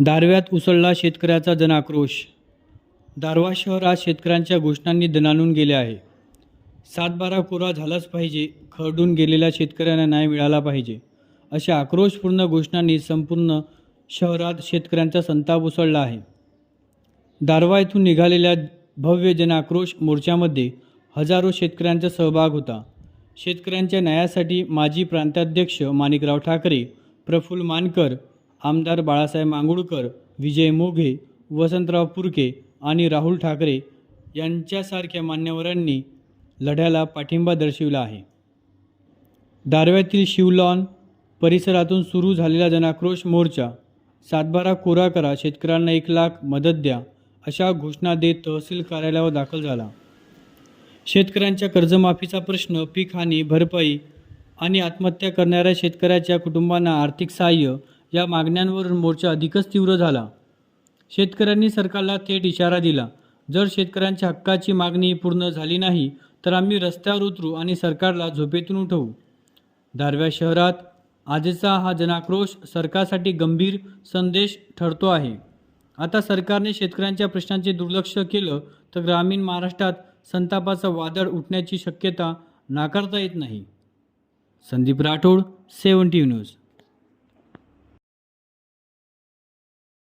दारव्यात उसळला शेतकऱ्याचा जनाक्रोश. दारवा शहर आज शेतकऱ्यांच्या घोषणांनी दणाणून गेले आहे. सातबारा कोरा झालाच पाहिजे खरडून गेलेल्या शेतकऱ्यांना न्याय मिळाला पाहिजे अशा आक्रोशपूर्ण घोषणांनी संपूर्ण शहरात शेतकऱ्यांचा संताप उसळला आहे. दारवा येथून निघालेल्या भव्य जनाक्रोश मोर्चामध्ये हजारो शेतकऱ्यांचा सहभाग होता. शेतकऱ्यांच्या न्यायासाठी माजी प्रांताध्यक्ष माणिकराव ठाकरे प्रफुल्ल मानकर आमदार बाळासाहेब मांगुळकर विजय मोघे वसंतराव पुरके आणि राहुल ठाकरे यांच्यासारख्या मान्यवरांनी लढ्याला पाठिंबा दर्शविला आहे. दारव्यातील शिवलॉन परिसरातून सुरू झालेला जनाक्रोश मोर्चा सातबारा कोरा करा शेतकऱ्यांना एक लाख मदत द्या अशा घोषणा देत तहसील कार्यालयावर दाखल झाला. शेतकऱ्यांच्या कर्जमाफीचा प्रश्न पीक हानी भरपाई आणि आत्महत्या करणाऱ्या शेतकऱ्याच्या कुटुंबांना आर्थिक सहाय्य या मागण्यांवरून मोर्चा अधिकच तीव्र झाला. शेतकऱ्यांनी सरकारला थेट इशारा दिला जर शेतकऱ्यांच्या हक्काची मागणी पूर्ण झाली नाही तर आम्ही रस्त्यावर उतरू आणि सरकारला झोपेतून उठवू. दारव्या शहरात आजचा हा जनाक्रोश सरकारसाठी गंभीर संदेश ठरतो आहे. आता सरकारने शेतकऱ्यांच्या प्रश्नांचे दुर्लक्ष केलं तर ग्रामीण महाराष्ट्रात संतापाचं वादळ उठण्याची शक्यता नाकारता येत नाही. Sandeep Rathod seventy news.